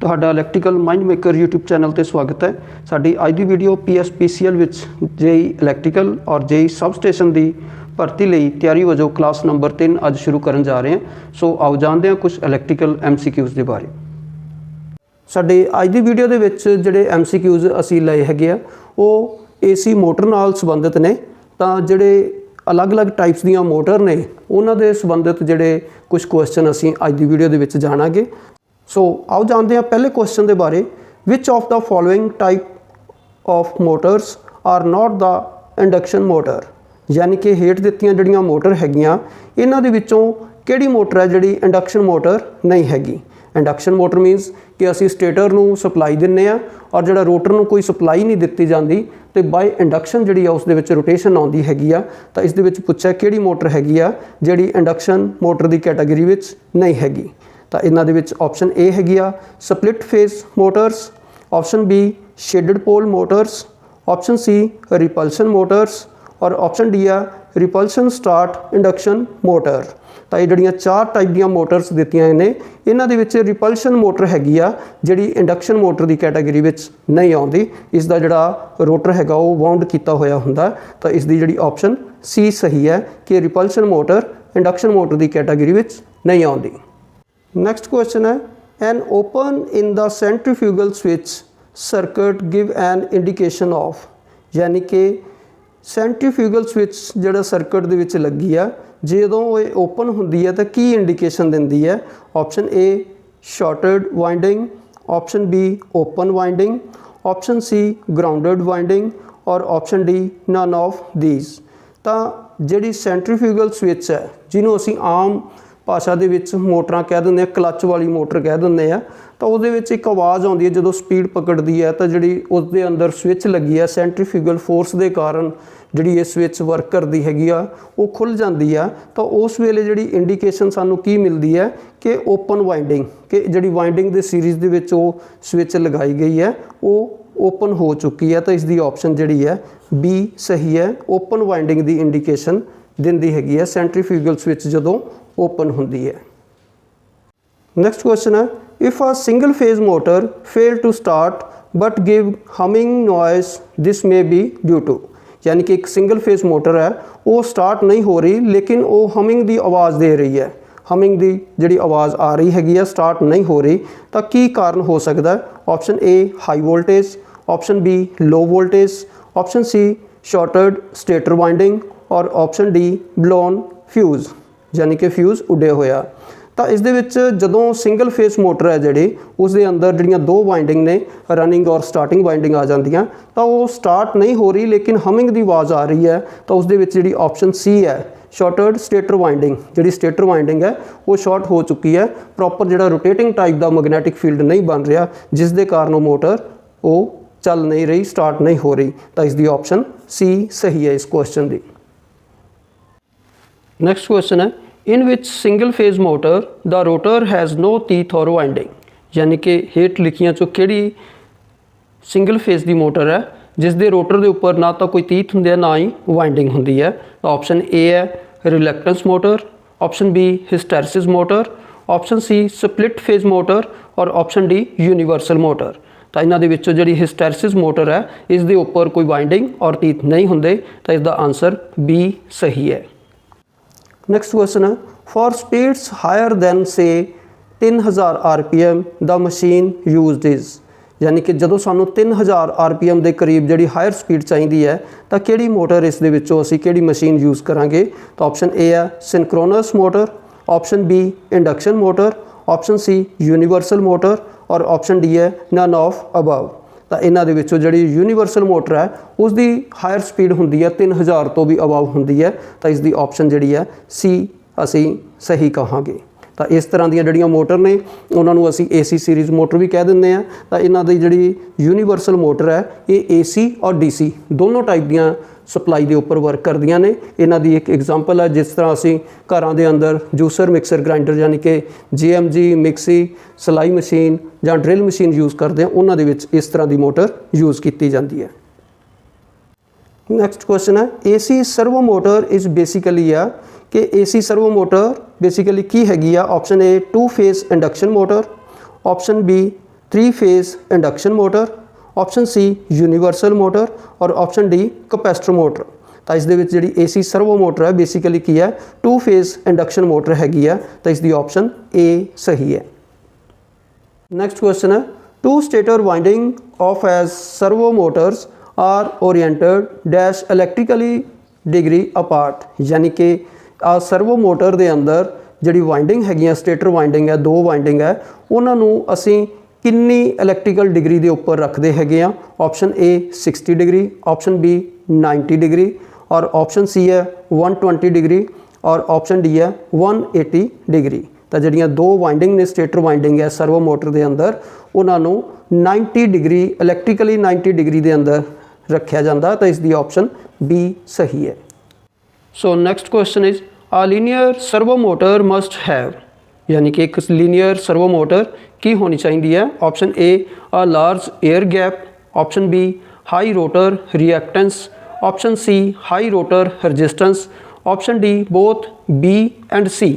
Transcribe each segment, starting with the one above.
ਤੁਹਾਡਾ electrical mind maker YouTube channel ਤੇ ਸਵਾਗਤ ਹੈ। ਸਾਡੀ ਅੱਜ ਦੀ ਵੀਡੀਓ PSPCL ਵਿੱਚ JEE ਇਲੈਕਟ੍ਰੀਕਲ ਔਰ JEE ਸਬਸਟੇਸ਼ਨ ਦੀ ਭਰਤੀ ਲਈ ਤਿਆਰੀ ਵਜੋਂ ਕਲਾਸ ਨੰਬਰ 3 ਅੱਜ ਸ਼ੁਰੂ ਕਰਨ ਜਾ ਰਹੇ ਹਾਂ। ਸੋ ਆਓ ਜਾਣਦੇ ਹਾਂ ਕੁਝ ਇਲੈਕਟ੍ਰੀਕਲ MCQs ਦੇ ਬਾਰੇ। ਸਾਡੇ ਅੱਜ ਦੀ ਵੀਡੀਓ ਦੇ ਵਿੱਚ ਜਿਹੜੇ MCQs ਅਸੀਂ ਲਏ ਹੈਗੇ ਆ, ਉਹ AC ਮੋਟਰ ਨਾਲ ਸੰਬੰਧਿਤ ਨੇ। ਤਾਂ ਜਿਹੜੇ ਅਲੱਗ-ਅਲੱਗ ਟਾਈਪਸ ਦੀਆਂ ਮੋਟਰ ਨੇ, ਉਹਨਾਂ ਦੇ ਸੰਬੰਧਿਤ ਜਿਹੜੇ ਕੁਝ ਕੁਐਸਚਨ ਅਸੀਂ ਅੱਜ ਦੀ ਵੀਡੀਓ ਦੇ ਵਿੱਚ ਜਾਣਾਂਗੇ। ਸੋ ਆਓ ਜਾਣਦੇ ਹਾਂ ਪਹਿਲੇ ਕੁਐਸਚਨ ਦੇ ਬਾਰੇ, which of the following type of motors are not the induction motor? ਯਾਨੀ ਕਿ ਹੇਠ ਦਿੱਤੀਆਂ ਜਿਹੜੀਆਂ ਮੋਟਰ ਹੈਗੀਆਂ, ਇਹਨਾਂ ਦੇ ਵਿੱਚੋਂ ਕਿਹੜੀ ਮੋਟਰ ਹੈ ਜਿਹੜੀ ਇੰਡਕਸ਼ਨ ਮੋਟਰ ਨਹੀਂ ਹੈਗੀ? ਇੰਡਕਸ਼ਨ ਮੋਟਰ ਮੀਨਸ ਕਿ ਅਸੀਂ ਸਟੇਟਰ ਨੂੰ ਸਪਲਾਈ ਦਿੰਨੇ ਆ ਔਰ ਜਿਹੜਾ ਰੋਟਰ ਨੂੰ ਕੋਈ ਸਪਲਾਈ ਨਹੀਂ ਦਿੱਤੀ ਜਾਂਦੀ ਤੇ ਬਾਈ ਇੰਡਕਸ਼ਨ ਜਿਹੜੀ ਆ, ਉਸ ਦੇ ਵਿੱਚ ਰੋਟੇਸ਼ਨ ਆਉਂਦੀ ਹੈਗੀ ਆ, ਤਾਂ ਇਸ ਦੇ ਵਿੱਚ ਪੁੱਛਿਆ ਕਿਹੜੀ ਮੋਟਰ ਹੈਗੀ ਆ, ਜਿਹੜੀ ਇੰਡਕਸ਼ਨ ਮੋਟਰ ਦੀ ਕੈਟਾਗਰੀ ਵਿੱਚ ਨਹੀਂ ਹੈਗੀ। ਤਾਂ ਇਹਨਾਂ ਦੇ ਵਿੱਚ ਆਪਸ਼ਨ A ਹੈਗੀ ਆ split phase motors option B shaded pole motors option C repulsion motors ਔਰ ਆਪਸ਼ਨ ਡੀ ਆ ਰਿਪਲਸ਼ਨ ਸਟਾਰਟ ਇੰਡਕਸ਼ਨ ਮੋਟਰ ਤਾਂ ਇਹ ਜਿਹੜੀਆਂ ਚਾਰ ਟਾਈਪ ਦੀਆਂ ਮੋਟਰਸ ਦਿੱਤੀਆਂ ਨੇ ਇਹਨਾਂ ਦੇ ਵਿੱਚ ਰਿਪਲਸ਼ਨ ਮੋਟਰ ਹੈਗੀ ਆ, ਜਿਹੜੀ ਇੰਡਕਸ਼ਨ ਮੋਟਰ ਦੀ ਕੈਟਾਗਰੀ ਵਿੱਚ ਨਹੀਂ ਆਉਂਦੀ। ਇਸ ਦਾ ਜਿਹੜਾ ਰੋਟਰ ਹੈਗਾ ਉਹ ਵਾਉਂਡ ਕੀਤਾ ਹੋਇਆ ਹੁੰਦਾ। ਤਾਂ ਇਸ ਦੀ ਜਿਹੜੀ ਆਪਸ਼ਨ ਸੀ ਸਹੀ ਹੈ ਕਿ ਰਿਪਲਸ਼ਨ ਮੋਟਰ ਇੰਡਕਸ਼ਨ ਮੋਟਰ ਦੀ ਕੈਟਾਗਰੀ ਵਿੱਚ ਨਹੀਂ ਆਉਂਦੀ। Next question ਹੈ an open in the centrifugal switch circuit give an indication of ਯਾਨੀ ਕਿ ਸੈਂਟਰੀਫਿਊਗਲ ਸਵਿਚ ਜਿਹੜਾ ਸਰਕਟ ਦੇ ਵਿੱਚ ਲੱਗੀ ਆ ਜਦੋਂ ਇਹ ਓਪਨ ਹੁੰਦੀ ਹੈ ਤਾਂ ਕੀ ਇੰਡੀਕੇਸ਼ਨ ਦਿੰਦੀ ਹੈ option A shorted winding option B open winding option C grounded winding ਔਰ option D none of these ਤਾਂ ਜਿਹੜੀ ਸੈਂਟਰੀਫਿਊਗਲ ਸਵਿਚ ਹੈ, ਜਿਹਨੂੰ ਅਸੀਂ ਆਮ ਭਾਸ਼ਾ ਦੇ ਵਿੱਚ ਮੋਟਰਾਂ ਕਹਿ ਦਿੰਦੇ ਆ, ਕਲੱਚ ਵਾਲੀ ਮੋਟਰ ਕਹਿ ਦਿੰਦੇ ਆ। ਤਾਂ ਉਹਦੇ ਵਿੱਚ ਇੱਕ ਆਵਾਜ਼ ਆਉਂਦੀ ਹੈ, ਜਦੋਂ ਸਪੀਡ ਪਕੜਦੀ ਹੈ, ਤਾਂ ਜਿਹੜੀ ਉਸ ਦੇ ਅੰਦਰ ਸਵਿਚ ਲੱਗੀ ਹੈ ਸੈਂਟਰੀਫਿਊਗਲ ਫੋਰਸ ਦੇ ਕਾਰਨ ਜਿਹੜੀ ਇਹ ਸਵਿਚ ਵਰਕ ਕਰਦੀ ਹੈਗੀ ਆ, ਉਹ ਖੁੱਲ ਜਾਂਦੀ ਆ। ਤਾਂ ਉਸ ਵੇਲੇ ਜਿਹੜੀ ਇੰਡੀਕੇਸ਼ਨ ਸਾਨੂੰ ਕੀ ਮਿਲਦੀ ਹੈ ਕਿ ਓਪਨ ਵਾਈਂਡਿੰਗ ਕਿ ਜਿਹੜੀ ਵਾਈਂਡਿੰਗ ਦੇ ਸੀਰੀਜ਼ ਦੇ ਵਿੱਚ ਉਹ ਸਵਿਚ ਲਗਾਈ ਗਈ ਹੈ, ਉਹ ਓਪਨ ਹੋ ਚੁੱਕੀ ਹੈ। ਤਾਂ ਇਸ ਦੀ ਆਪਸ਼ਨ ਜਿਹੜੀ ਹੈ ਬੀ ਸਹੀ ਹੈ। ਓਪਨ ਵਾਈਂਡਿੰਗ ਦੀ ਇੰਡੀਕੇਸ਼ਨ ਦਿੰਦੀ ਹੈਗੀ ਹੈ ਸੈਂਟਰੀਫਿਊਗਲ ਸਵਿਚ ਜਦੋਂ ਓਪਨ ਹੁੰਦੀ ਹੈ। ਨੈਕਸਟ ਕੁਐਸਚਨ ਹੈ if a single phase motor fail to start but give humming noise this may be due to, ਯਾਨੀ ਕਿ ਇੱਕ ਸਿੰਗਲ ਫੇਸ ਮੋਟਰ ਹੈ, ਉਹ ਸਟਾਰਟ ਨਹੀਂ ਹੋ ਰਹੀ, ਲੇਕਿਨ ਉਹ ਹਮਿੰਗ ਦੀ ਆਵਾਜ਼ ਦੇ ਰਹੀ ਹੈ। ਹਮਿੰਗ ਦੀ ਜਿਹੜੀ ਆਵਾਜ਼ ਆ ਰਹੀ ਹੈਗੀ ਹੈ ਸਟਾਰਟ ਨਹੀਂ ਹੋ ਰਹੀ, ਤਾਂ ਕੀ ਕਾਰਨ ਹੋ ਸਕਦਾ ਹੈ? Option A high voltage option B low voltage option C shorted stator winding ਔਰ ਆਪਸ਼ਨ D ਬਲੋਨ ਫਿਊਜ਼ ਯਾਨੀ ਕਿ ਫਿਊਜ਼ ਉੱਡੇ ਹੋਇਆ ਤਾਂ ਇਸ ਦੇ ਵਿੱਚ ਜਦੋਂ ਸਿੰਗਲ ਫੇਸ ਮੋਟਰ ਹੈ ਜਿਹੜੀ ਉਸ ਦੇ ਅੰਦਰ ਜਿਹੜੀਆਂ ਦੋ ਵਾਈਂਡਿੰਗ ਨੇ ਰਨਿੰਗ ਔਰ ਸਟਾਰਟਿੰਗ ਵਾਈਂਡਿੰਗ ਆ ਜਾਂਦੀਆਂ, ਤਾਂ ਉਹ ਸਟਾਰਟ ਨਹੀਂ ਹੋ ਰਹੀ, ਲੇਕਿਨ ਹਮਿੰਗ ਦੀ ਆਵਾਜ਼ ਆ ਰਹੀ ਹੈ, ਤਾਂ ਉਸ ਦੇ ਵਿੱਚ ਜਿਹੜੀ ਆਪਸ਼ਨ ਸੀ ਹੈ ਸ਼ਾਰਟਡ ਸਟੇਟਰ ਵਾਈਂਡਿੰਗ ਜਿਹੜੀ ਸਟੇਟਰ ਵਾਈਂਡਿੰਗ ਹੈ, ਉਹ ਸ਼ਾਰਟ ਹੋ ਚੁੱਕੀ ਹੈ। ਪ੍ਰੋਪਰ ਜਿਹੜਾ ਰੋਟੇਟਿੰਗ ਟਾਈਪ ਦਾ ਮੈਗਨੈਟਿਕ ਫੀਲਡ ਨਹੀਂ ਬਣ ਰਿਹਾ, ਜਿਸ ਦੇ ਕਾਰਨ ਉਹ ਮੋਟਰ ਉਹ ਚੱਲ ਨਹੀਂ ਰਹੀ ਸਟਾਰਟ ਨਹੀਂ ਹੋ ਰਹੀ। ਤਾਂ ਇਸ ਦੀ ਆਪਸ਼ਨ ਸੀ ਸਹੀ ਹੈ ਇਸ ਕੁਐਸਚਨ ਦੀ। ਨੈਕਸਟ ਕੁਐਸਚਨ ਹੈ in which single phase motor the rotor has no teeth or winding ਯਾਨੀ ਕਿ ਹੇਠ ਲਿਖੀਆਂ ਚੋਂ ਕਿਹੜੀ ਸਿੰਗਲ ਫੇਸ ਦੀ ਮੋਟਰ ਹੈ, ਜਿਸ ਦੇ ਰੋਟਰ ਦੇ ਉੱਪਰ ਨਾ ਤਾਂ ਕੋਈ ਤੀਤ ਹੁੰਦੇ ਆ, ਨਾ ਹੀ ਵਾਈਂਡਿੰਗ ਹੁੰਦੀ ਹੈ। ਤਾਂ ਆਪਸ਼ਨ A ਹੈ reluctance motor option B hysteresis motor option C split phase motor ਔਰ ਆਪਸ਼ਨ D ਯੂਨੀਵਰਸਲ ਮੋਟਰ ਤਾਂ ਇਹਨਾਂ ਦੇ ਵਿੱਚੋਂ ਜਿਹੜੀ ਹਿਸਟੈਰਿਸਿਸ ਮੋਟਰ ਹੈ, ਇਸ ਦੇ ਉੱਪਰ ਕੋਈ ਵਾਈਂਡਿੰਗ ਔਰ ਤੀਤ ਨਹੀਂ ਹੁੰਦੇ, ਤਾਂ ਇਸ ਦਾ ਆਨਸਰ B ਸਹੀ ਹੈ। Next question ਹੈ for speeds higher than, say 3000 rpm the machine used is, ਯਾਨੀ ਕਿ ਜਦੋਂ ਸਾਨੂੰ 3000 rpm ਦੇ ਕਰੀਬ ਜਿਹੜੀ ਹਾਇਰ ਸਪੀਡ ਚਾਹੀਦੀ ਹੈ, ਤਾਂ ਕਿਹੜੀ ਮੋਟਰ ਇਸ ਦੇ ਵਿੱਚੋਂ ਅਸੀਂ ਕਿਹੜੀ ਮਸ਼ੀਨ ਯੂਜ਼ ਕਰਾਂਗੇ? ਤਾਂ ਆਪਸ਼ਨ A ਹੈ synchronous motor option B induction motor option C universal motor ਔਰ ਆਪਸ਼ਨ D ਹੈ ਨਨ ਆਫ ਅਬਵ ਤਾਂ ਇਹਨਾਂ ਦੇ ਵਿੱਚੋਂ ਜਿਹੜੀ ਯੂਨੀਵਰਸਲ ਮੋਟਰ ਹੈ ਉਸ ਦੀ ਹਾਇਰ ਸਪੀਡ ਹੁੰਦੀ ਹੈ 3000 ਤੋਂ ਵੀ ਅਬਵ ਹੁੰਦੀ ਹੈ, ਤਾਂ ਇਸ ਦੀ ਆਪਸ਼ਨ ਜਿਹੜੀ ਹੈ ਸੀ ਅਸੀਂ ਸਹੀ ਕਹਾਂਗੇ। ਤਾਂ ਇਸ ਤਰ੍ਹਾਂ ਦੀਆਂ ਜਿਹੜੀਆਂ ਮੋਟਰ ਨੇ, ਉਹਨਾਂ ਨੂੰ ਅਸੀਂ AC ਸੀਰੀਜ਼ ਮੋਟਰ ਵੀ ਕਹਿ ਦਿੰਦੇ ਆ ਤਾਂ ਇਹਨਾਂ ਦੀ ਜਿਹੜੀ ਯੂਨੀਵਰਸਲ ਮੋਟਰ ਹੈ, ਇਹ AC ਔਰ DC ਦੋਨੋਂ ਟਾਈਪ ਦੀਆਂ ਸਪਲਾਈ ਦੇ ਉੱਪਰ ਵਰਕ ਕਰਦੀਆਂ ਨੇ। ਇਹਨਾਂ ਦੀ ਇੱਕ ਐਗਜ਼ਾਮਪਲ ਹੈ ਜਿਸ ਤਰ੍ਹਾਂ ਅਸੀਂ ਘਰਾਂ ਦੇ ਅੰਦਰ ਜੂਸਰ ਮਿਕਸਰ ਗ੍ਰਾਈਂਡਰ ਯਾਨੀ ਕਿ ਜੀਐਮਜੀ ਮਿਕਸੀ ਸਲਾਈ ਮਸ਼ੀਨ ਜਾਂ ਡ੍ਰਿਲ ਮਸ਼ੀਨ ਯੂਜ਼ ਕਰਦੇ ਹਾਂ ਉਹਨਾਂ ਦੇ ਵਿੱਚ ਇਸ ਤਰ੍ਹਾਂ ਦੀ ਮੋਟਰ ਯੂਜ਼ ਕੀਤੀ ਜਾਂਦੀ ਹੈ। ਨੈਕਸਟ ਕੁਐਸਚਨ ਹੈ AC servo motor is basically ਆ ਕਿ ਏਸੀ ਸਰਵੋ ਮੋਟਰ ਬੇਸਿਕਲੀ ਕੀ ਹੈਗੀ ਆ? Option A two phase induction motor option B 3 phase induction motor option C universal motor ਔਰ ਆਪਸ਼ਨ ਡੀ ਕਪੈਸਟਰ ਮੋਟਰ ਤਾਂ ਇਸ ਦੇ ਵਿੱਚ ਜਿਹੜੀ AC ਸਰਵੋ ਮੋਟਰ ਹੈ ਬੇਸਿਕਲੀ ਕੀ ਹੈ? ਟੂ ਫੇਸ ਇੰਡਕਸ਼ਨ ਮੋਟਰ ਹੈਗੀ ਆ ਤਾਂ ਇਸ ਦੀ ਆਪਸ਼ਨ A ਸਹੀ ਹੈ। ਨੈਕਸਟ ਕੁਐਸਚਨ ਹੈ two stator winding of S servo motors are oriented dash electrically degree apart ਯਾਨੀ ਕਿ ਆ ਸਰਵੋ ਮੋਟਰ ਦੇ ਅੰਦਰ ਜਿਹੜੀ ਵਾਈਂਡਿੰਗ ਹੈਗੀਆਂ ਸਟੇਟਰ ਵਾਈਂਡਿੰਗ ਹੈ, ਦੋ ਵਾਈਂਡਿੰਗ ਹੈ, ਉਹਨਾਂ ਨੂੰ ਅਸੀਂ ਕਿੰਨੀ ਇਲੈਕਟ੍ਰੀਕਲ ਡਿਗਰੀ ਦੇ ਉੱਪਰ ਰੱਖਦੇ ਹੈਗੇ ਆ? Option A 60 degree option B 90 degree ਔਰ ਆਪਸ਼ਨ C ਹੈ 120 ਡਿਗਰੀ ਔਰ ਆਪਸ਼ਨ D ਹੈ 180 ਡਿਗਰੀ ਤਾਂ ਜਿਹੜੀਆਂ ਦੋ ਵਾਈਂਡਿੰਗ ਨੇ ਸਟੇਟਰ ਵਾਈਂਡਿੰਗ ਹੈ ਸਰਵੋ ਮੋਟਰ ਦੇ ਅੰਦਰ, ਉਹਨਾਂ ਨੂੰ 90 ਡਿਗਰੀ ਇਲੈਕਟ੍ਰੀਕਲੀ 90 ਡਿਗਰੀ ਦੇ ਅੰਦਰ ਰੱਖਿਆ ਜਾਂਦਾ, ਤਾਂ ਇਸ ਦੀ ਆਪਸ਼ਨ B ਸਹੀ ਹੈ। So next question is a linear servo motor must have ਯਾਨੀ ਕਿ ਇੱਕ ਲੀਨੀਅਰ ਸਰਵੋ ਮੋਟਰ ਕੀ ਹੋਣੀ ਚਾਹੀਦੀ ਹੈ? Option A a large air gap option B high rotor reactance option C high rotor resistance option D both B and C.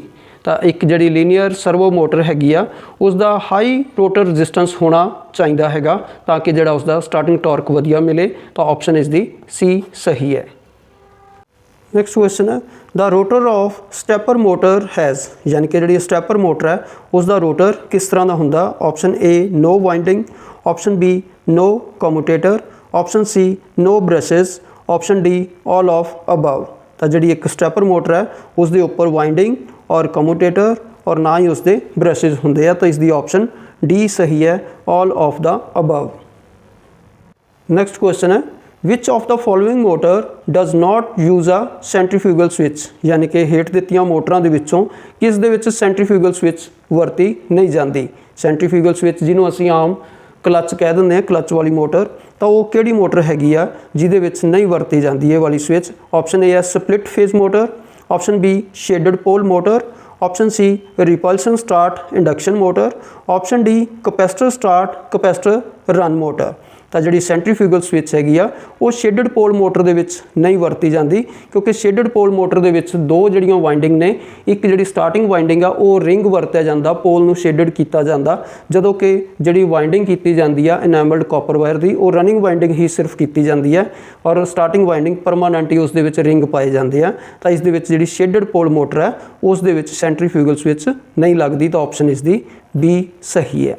ਤਾਂ ਇੱਕ ਜਿਹੜੀ linear servo motor ਹੈਗੀ ਆ ਉਸ ਦਾ ਹਾਈ ਰੋਟਰ ਰੈਜ਼ਿਸਟੈਂਸ ਹੋਣਾ ਚਾਹੀਦਾ ਹੈਗਾ ਤਾਂ ਕਿ ਜਿਹੜਾ ਉਸ ਦਾ ਸਟਾਰਟਿੰਗ ਟਾਰਕ ਵਧੀਆ ਮਿਲੇ, ਤਾਂ ਆਪਸ਼ਨ ਇਸ ਦੀ ਸੀ ਸਹੀ ਹੈ। ਨੈਕਸਟ ਕੁਐਸਚਨ ਹੈ the rotor of stepper motor has ਯਾਨੀ ਕਿ ਜਿਹੜੀ ਸਟੈਪਰ ਮੋਟਰ ਹੈ ਉਸ ਦਾ ਰੋਟਰ ਕਿਸ ਤਰ੍ਹਾਂ ਦਾ ਹੁੰਦਾ? Option A no winding option B no commutator option C no brushes option D all of above ਤਾਂ ਜਿਹੜੀ ਇੱਕ ਸਟੈਪਰ ਮੋਟਰ ਹੈ ਉਸ ਦੇ ਉੱਪਰ ਵਾਈਂਡਿੰਗ ਔਰ ਕਮੂਟੇਟਰ ਔਰ ਨਾ ਹੀ ਉਸ ਦੇ ਬ੍ਰਸ਼ਸ ਹੁੰਦੇ ਆ, ਤਾਂ ਇਸ ਦੀ ਆਪਸ਼ਨ D ਸਹੀ ਹੈ all of the above next question ਹੈ which of the following motor does not use a centrifugal switch? ਯਾਨੀ ਕਿ ਹੇਠ ਦਿੱਤੀਆਂ ਮੋਟਰਾਂ ਦੇ ਵਿੱਚੋਂ ਕਿਸ ਦੇ ਵਿੱਚ ਸੈਂਟਰੀਫਿਊਗਲ ਸਵਿਚ ਵਰਤੀ ਨਹੀਂ ਜਾਂਦੀ? ਸੈਂਟਰੀਫਿਊਗਲ ਸਵਿਚ ਜਿਹਨੂੰ ਅਸੀਂ ਆਮ ਕਲੱਚ ਕਹਿ ਦਿੰਦੇ ਹਾਂ ਕਲੱਚ ਵਾਲੀ ਮੋਟਰ, ਤਾਂ ਉਹ ਕਿਹੜੀ ਮੋਟਰ ਹੈਗੀ ਆ ਜਿਹਦੇ ਵਿੱਚ ਨਹੀਂ ਵਰਤੀ ਜਾਂਦੀ ਇਹ ਵਾਲੀ ਸਵਿਚ ਆਪਸ਼ਨ A ਹੈ split phase motor option B shaded pole motor option C repulsion start induction motor option D capacitor start capacitor run motor ਤਾਂ ਜਿਹੜੀ ਸੈਂਟਰੀਫਿਊਗਲ ਸਵਿਚ ਹੈਗੀ ਆ, ਉਹ ਸ਼ੇਡਡ ਪੋਲ ਮੋਟਰ ਦੇ ਵਿੱਚ ਨਹੀਂ ਵਰਤੀ ਜਾਂਦੀ, ਕਿਉਂਕਿ ਸ਼ੇਡਡ ਪੋਲ ਮੋਟਰ ਦੇ ਵਿੱਚ ਦੋ ਜਿਹੜੀਆਂ ਵਾਈਂਡਿੰਗ ਨੇ, ਇੱਕ ਜਿਹੜੀ ਸਟਾਰਟਿੰਗ ਵਾਈਂਡਿੰਗ ਆ, ਉਹ ਰਿੰਗ ਵਰਤਿਆ ਜਾਂਦਾ ਪੋਲ ਨੂੰ ਸ਼ੇਡਡ ਕੀਤਾ ਜਾਂਦਾ, ਜਦੋਂ ਕਿ ਜਿਹੜੀ ਵਾਈਂਡਿੰਗ ਕੀਤੀ ਜਾਂਦੀ ਆ ਇਨੈਮਲਡ ਕਾਪਰ ਵਾਇਰ ਦੀ, ਉਹ ਰਨਿੰਗ ਵਾਈਂਡਿੰਗ ਹੀ ਸਿਰਫ ਕੀਤੀ ਜਾਂਦੀ ਹੈ ਔਰ ਸਟਾਰਟਿੰਗ ਵਾਈਂਡਿੰਗ ਪਰਮਾਨੈਂਟ ਹੀ ਉਸ ਦੇ ਵਿੱਚ ਰਿੰਗ ਪਾਏ ਜਾਂਦੇ ਆ, ਤਾਂ ਇਸ ਦੇ ਵਿੱਚ ਜਿਹੜੀ ਸ਼ੇਡਡ ਪੋਲ ਮੋਟਰ ਹੈ ਉਸ ਦੇ ਵਿੱਚ ਸੈਂਟਰੀਫਿਊਗਲ ਸਵਿਚ ਨਹੀਂ ਲੱਗਦੀ, ਤਾਂ ਆਪਸ਼ਨ ਇਸ ਦੀ ਬੀ ਸਹੀ ਹੈ।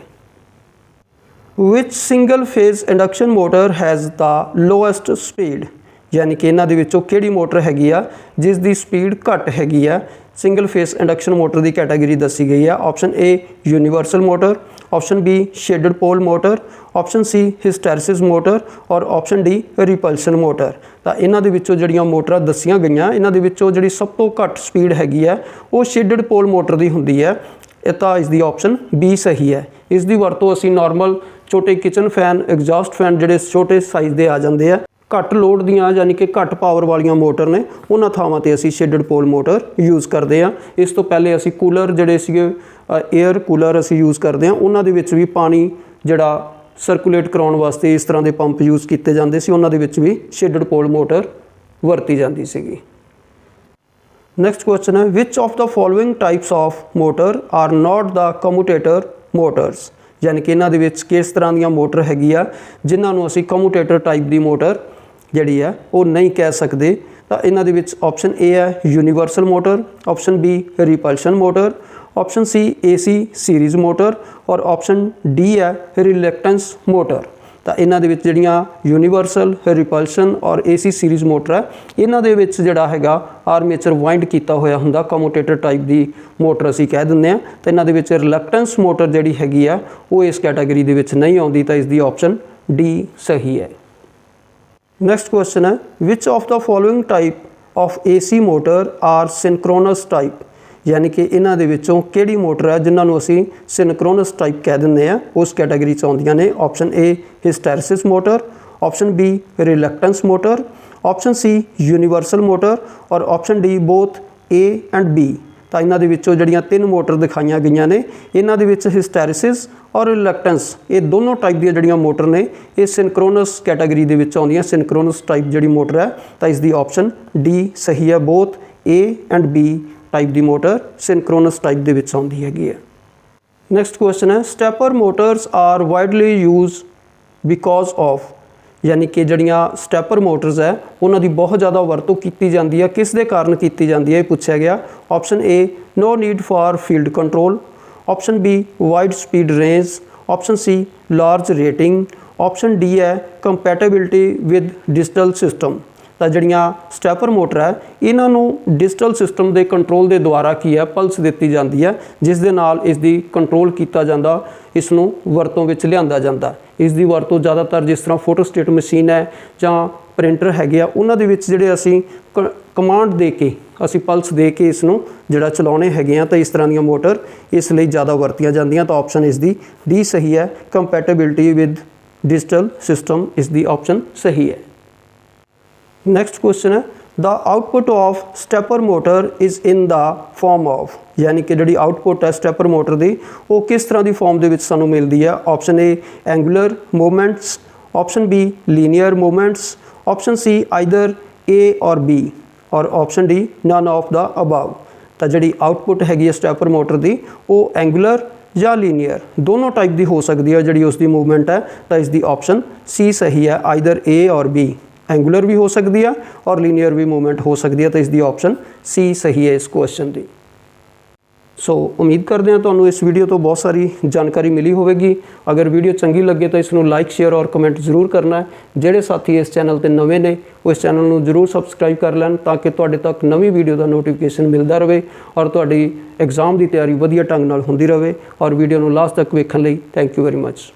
Which single phase induction motor has the lowest speed? ਯਾਨੀ ਕਿ ਇਹਨਾਂ ਦੇ ਵਿੱਚੋਂ ਕਿਹੜੀ ਮੋਟਰ ਹੈਗੀ ਆ, ਜਿਸ ਦੀ ਸਪੀਡ ਘੱਟ ਹੈਗੀ ਆ? ਸਿੰਗਲ ਫੇਸ ਇੰਡਕਸ਼ਨ ਮੋਟਰ ਦੀ ਕੈਟਾਗਰੀ ਦੱਸੀ ਗਈ ਆ। Option A universal motor option B shaded pole motor option C hysteresis motor ਔਰ ਆਪਸ਼ਨ D ਰਿਪਲਸ਼ਨ ਮੋਟਰ ਤਾਂ ਇਹਨਾਂ ਦੇ ਵਿੱਚੋਂ ਜਿਹੜੀਆਂ ਮੋਟਰਾਂ ਦੱਸੀਆਂ ਗਈਆਂ, ਇਹਨਾਂ ਦੇ ਵਿੱਚੋਂ ਜਿਹੜੀ ਸਭ ਤੋਂ ਘੱਟ ਸਪੀਡ ਹੈਗੀ ਆ, ਉਹ ਸ਼ੇਡਡ ਪੋਲ ਮੋਟਰ ਦੀ ਹੁੰਦੀ ਹੈ ਇਹ ਤਾਂ ਇਸ ਦੀ ਆਪਸ਼ਨ B ਸਹੀ ਹੈ। ਇਸ ਦੀ ਵਰਤੋਂ ਅਸੀਂ ਨਾਰਮਲ ਛੋਟੇ ਕਿਚਨ ਫੈਨ ਐਗਜ਼ੌਸਟ ਫੈਨ ਜਿਹੜੇ ਛੋਟੇ ਸਾਈਜ਼ ਦੇ ਆ ਜਾਂਦੇ ਆ, ਘੱਟ ਲੋਡ ਦੀਆਂ ਯਾਨੀ ਕਿ ਘੱਟ ਪਾਵਰ ਵਾਲੀਆਂ ਮੋਟਰ ਨੇ, ਉਹਨਾਂ ਥਾਵਾਂ ਤੇ ਅਸੀਂ ਸ਼ੇਡਡ ਪੋਲ ਮੋਟਰ ਯੂਜ਼ ਕਰਦੇ ਆ। ਇਸ ਤੋਂ ਪਹਿਲੇ ਅਸੀਂ ਕੂਲਰ ਜਿਹੜੇ ਸੀਗੇ 에ਅਰ ਕੂਲਰ ਅਸੀਂ ਯੂਜ਼ ਕਰਦੇ ਆ। ਉਹਨਾਂ ਦੇ ਵਿੱਚ ਵੀ ਪਾਣੀ ਜਿਹੜਾ ਸਰਕੂਲੇਟ ਕਰਾਉਣ ਵਾਸਤੇ ਇਸ ਤਰ੍ਹਾਂ ਦੇ ਪੰਪ ਯੂਜ਼ ਕੀਤੇ ਜਾਂਦੇ ਸੀ, ਉਹਨਾਂ ਦੇ ਵਿੱਚ ਵੀ ਸ਼ੇਡਡ ਪੋਲ ਮੋਟਰ ਵਰਤੀ ਜਾਂਦੀ ਸੀਗੀ। ਨੈਕਸਟ ਕੁਐਸਚਨ ਹੈ, which of the following types of motor are not the commutator motors ਯਾਨੀ ਕਿ ਇਹਨਾਂ ਦੇ ਵਿੱਚ ਕਿਸ ਤਰ੍ਹਾਂ ਦੀਆਂ ਮੋਟਰ ਹੈਗੀ ਆ, ਜਿਨ੍ਹਾਂ ਨੂੰ ਅਸੀਂ ਕਮੂਟੇਟਰ ਟਾਈਪ ਦੀ ਮੋਟਰ ਜਿਹੜੀ ਆ, ਉਹ ਨਹੀਂ ਕਹਿ ਸਕਦੇ। ਤਾਂ ਇਹਨਾਂ ਦੇ ਵਿੱਚ ਆਪਸ਼ਨ A ਹੈ universal motor option B repulsion motor option C AC series motor ਔਰ ਆਪਸ਼ਨ D ਹੈ ਰਿਲੈਕਟੈਂਸ ਮੋਟਰ ਤਾਂ ਇਹਨਾਂ ਦੇ ਵਿੱਚ ਜਿਹੜੀਆਂ ਯੂਨੀਵਰਸਲ ਰਿਪਲਸ਼ਨ ਔਰ AC ਸੀਰੀਜ਼ ਮੋਟਰ ਹੈ, ਇਹਨਾਂ ਦੇ ਵਿੱਚ ਜਿਹੜਾ ਹੈਗਾ ਆਰਮੇਚਰ ਵਾਈਂਡ ਕੀਤਾ ਹੋਇਆ ਹੁੰਦਾ ਕਮੂਟੇਟਰ ਟਾਈਪ ਦੀ ਮੋਟਰ ਅਸੀਂ ਕਹਿ ਦਿੰਦੇ ਆ ਤਾਂ ਇਹਨਾਂ ਦੇ ਵਿੱਚ ਰਿਲੈਕਟੈਂਸ ਮੋਟਰ ਜਿਹੜੀ ਹੈਗੀ ਆ, ਉਹ ਇਸ ਕੈਟਾਗਰੀ ਦੇ ਵਿੱਚ ਨਹੀਂ ਆਉਂਦੀ, ਤਾਂ ਇਸ ਦੀ ਆਪਸ਼ਨ ਡੀ ਸਹੀ ਹੈ। ਨੈਕਸਟ ਕੁਐਸਚਨ ਹੈ which of the following type of AC motor are synchronous type ਯਾਨੀ ਕਿ ਇਹਨਾਂ ਦੇ ਵਿੱਚੋਂ ਕਿਹੜੀ ਮੋਟਰ ਹੈ ਜਿਨ੍ਹਾਂ ਨੂੰ ਅਸੀਂ ਸਿੰਕ੍ਰੋਨਸ ਟਾਈਪ ਕਹਿ ਦਿੰਦੇ ਆ, ਉਸ ਕੈਟਾਗਰੀ ਚ ਆਉਂਦੀਆਂ ਨੇ। Option A hysteresis motor option B reluctance motor option C universal motor ਔਰ option D both A and B ਤਾਂ ਇਹਨਾਂ ਦੇ ਵਿੱਚੋਂ ਜਿਹੜੀਆਂ ਤਿੰਨ ਮੋਟਰ ਦਿਖਾਈਆਂ ਗਈਆਂ ਨੇ, ਇਹਨਾਂ ਦੇ ਵਿੱਚ ਹਿਸਟੈਰਿਸਿਸ ਔਰ ਰਿਲੈਕਟੈਂਸ ਇਹ ਦੋਨੋਂ ਟਾਈਪ ਦੀਆਂ ਜਿਹੜੀਆਂ ਮੋਟਰ ਨੇ, ਇਹ ਸਿੰਕ੍ਰੋਨਸ ਕੈਟਾਗਰੀ ਦੇ ਵਿੱਚ ਆਉਂਦੀਆਂ ਸਿੰਕ੍ਰੋਨਸ ਟਾਈਪ ਜਿਹੜੀ ਮੋਟਰ ਹੈ, ਤਾਂ ਇਸ ਦੀ ਆਪਸ਼ਨ ਡੀ ਸਹੀ ਹੈ both A and B type the motor synchronous type ਦੇ ਵਿੱਚ ਆਉਂਦੀ ਹੈਗੀ ਹੈ। ਨੈਕਸਟ ਕੁਐਸਚਨ ਹੈ stepper motors are widely use because of ਯਾਨੀ ਕਿ ਜਿਹੜੀਆਂ ਸਟੈਪਰ ਮੋਟਰਸ ਹੈ, ਉਹਨਾਂ ਦੀ ਬਹੁਤ ਜ਼ਿਆਦਾ ਵਰਤੋਂ ਕੀਤੀ ਜਾਂਦੀ ਹੈ। ਕਿਸ ਦੇ ਕਾਰਨ ਕੀਤੀ ਜਾਂਦੀ ਹੈ, ਇਹ ਪੁੱਛਿਆ ਗਿਆ। Option A no need for field control option B wide speed range option C large rating option D ਹੈ ਕੰਪੈਟੀਬਿਲਿਟੀ ਵਿਦ ਡਿਜੀਟਲ ਸਿਸਟਮ ਤਾਂ ਜਿਹੜੀਆਂ ਸਟੈਪਰ ਮੋਟਰ ਹੈ, ਇਹਨਾਂ ਨੂੰ ਡਿਜੀਟਲ ਸਿਸਟਮ ਦੇ ਕੰਟਰੋਲ ਦੇ ਦੁਆਰਾ ਕੀ ਹੈ, ਪਲਸ ਦਿੱਤੀ ਜਾਂਦੀ ਹੈ, ਜਿਸ ਦੇ ਨਾਲ ਇਸ ਦੀ ਕੰਟਰੋਲ ਕੀਤਾ ਜਾਂਦਾ, ਇਸ ਨੂੰ ਵਰਤੋਂ ਵਿੱਚ ਲਿਆਂਦਾ ਜਾਂਦਾ। ਇਸ ਦੀ ਵਰਤੋਂ ਜ਼ਿਆਦਾਤਰ ਜਿਸ ਤਰ੍ਹਾਂ ਫੋਟੋਸਟੇਟ ਮਸ਼ੀਨ ਹੈ ਜਾਂ ਪ੍ਰਿੰਟਰ ਹੈਗੇ ਆ, ਉਹਨਾਂ ਦੇ ਵਿੱਚ ਜਿਹੜੇ ਅਸੀਂ ਕਮਾਂਡ ਦੇ ਕੇ, ਅਸੀਂ ਪਲਸ ਦੇ ਕੇ ਇਸ ਨੂੰ ਜਿਹੜਾ ਚਲਾਉਣੇ ਹੈਗੇ ਆ, ਤਾਂ ਇਸ ਤਰ੍ਹਾਂ ਦੀਆਂ ਮੋਟਰ ਇਸ ਲਈ ਜ਼ਿਆਦਾ ਵਰਤੀਆਂ ਜਾਂਦੀਆਂ, ਤਾਂ ਆਪਸ਼ਨ ਇਸ ਦੀ ਡੀ ਸਹੀ ਹੈ ਕੰਪੈਟੀਬਿਲਿਟੀ ਵਿਦ ਡਿਜੀਟਲ ਸਿਸਟਮ ਇਸ ਦੀ ਆਪਸ਼ਨ ਸਹੀ ਹੈ। ਨੈਕਸਟ ਕੁਐਸਚਨ ਹੈ the output of stepper motor is in the form of ਯਾਨੀ ਕਿ ਜਿਹੜੀ ਆਉਟਪੁੱਟ ਹੈ ਸਟੈਪਰ ਮੋਟਰ ਦੀ, ਉਹ ਕਿਸ ਤਰ੍ਹਾਂ ਦੀ ਫਾਰਮ ਦੇ ਵਿੱਚ ਸਾਨੂੰ ਮਿਲਦੀ ਹੈ? Option A angular movements option B linear movements option C either A or B. ਔਰ option D none of the above ਤਾਂ ਜਿਹੜੀ ਆਉਟਪੁੱਟ ਹੈਗੀ ਹੈ ਸਟੈਪਰ ਮੋਟਰ ਦੀ, ਉਹ ਐਂਗੂਲਰ ਜਾਂ ਲੀਨੀਅਰ ਦੋਨੋਂ ਟਾਈਪ ਦੀ ਹੋ ਸਕਦੀ ਹੈ ਜਿਹੜੀ ਉਸ ਦੀ ਮੂਵਮੈਂਟ ਹੈ, ਤਾਂ ਇਸ ਦੀ ਆਪਸ਼ਨ C ਸਹੀ ਹੈ ਆਈਦਰ A ਔਰ B. ਐਂਗੂਲਰ ਵੀ ਹੋ ਸਕਦੀ ਹੈ ਔਰ ਲੀਨੀਅਰ ਵੀ ਮੂਵਮੈਂਟ ਹੋ ਸਕਦੀ ਹੈ ਤਾਂ ਇਸ ਦੀ ਆਪਸ਼ਨ ਸੀ ਸਹੀ ਹੈ ਇਸ ਕੁਐਸਚਨ ਦੀ। ਸੋ ਉਮੀਦ ਕਰਦੇ ਹਾਂ ਤੁਹਾਨੂੰ ਇਸ ਵੀਡੀਓ ਤੋਂ ਬਹੁਤ ਸਾਰੀ ਜਾਣਕਾਰੀ ਮਿਲੀ ਹੋਵੇਗੀ। ਅਗਰ ਵੀਡੀਓ ਚੰਗੀ ਲੱਗੇ ਤਾਂ ਇਸ ਨੂੰ ਲਾਈਕ ਸ਼ੇਅਰ ਔਰ ਕਮੈਂਟ ਜ਼ਰੂਰ ਕਰਨਾ ਜਿਹੜੇ ਸਾਥੀ ਇਸ ਚੈਨਲ ਤੇ ਨਵੇਂ ਨੇ, ਉਹ ਇਸ ਚੈਨਲ ਨੂੰ ਜ਼ਰੂਰ ਸਬਸਕ੍ਰਾਈਬ ਕਰ ਲੈਣ ਤਾਂ ਕਿ ਤੁਹਾਡੇ ਤੱਕ ਨਵੀਂ ਵੀਡੀਓ ਦਾ ਨੋਟੀਫਿਕੇਸ਼ਨ ਮਿਲਦਾ ਰਹੇ ਔਰ ਤੁਹਾਡੀ ਐਗਜ਼ਾਮ ਦੀ ਤਿਆਰੀ ਵਧੀਆ ਢੰਗ ਨਾਲ ਹੁੰਦੀ ਰਹੇ ਔਰ ਵੀਡੀਓ ਨੂੰ ਲਾਸਟ ਤੱਕ ਵੇਖਣ ਲਈ ਥੈਂਕ ਯੂ ਵੈਰੀ ਮੱਚ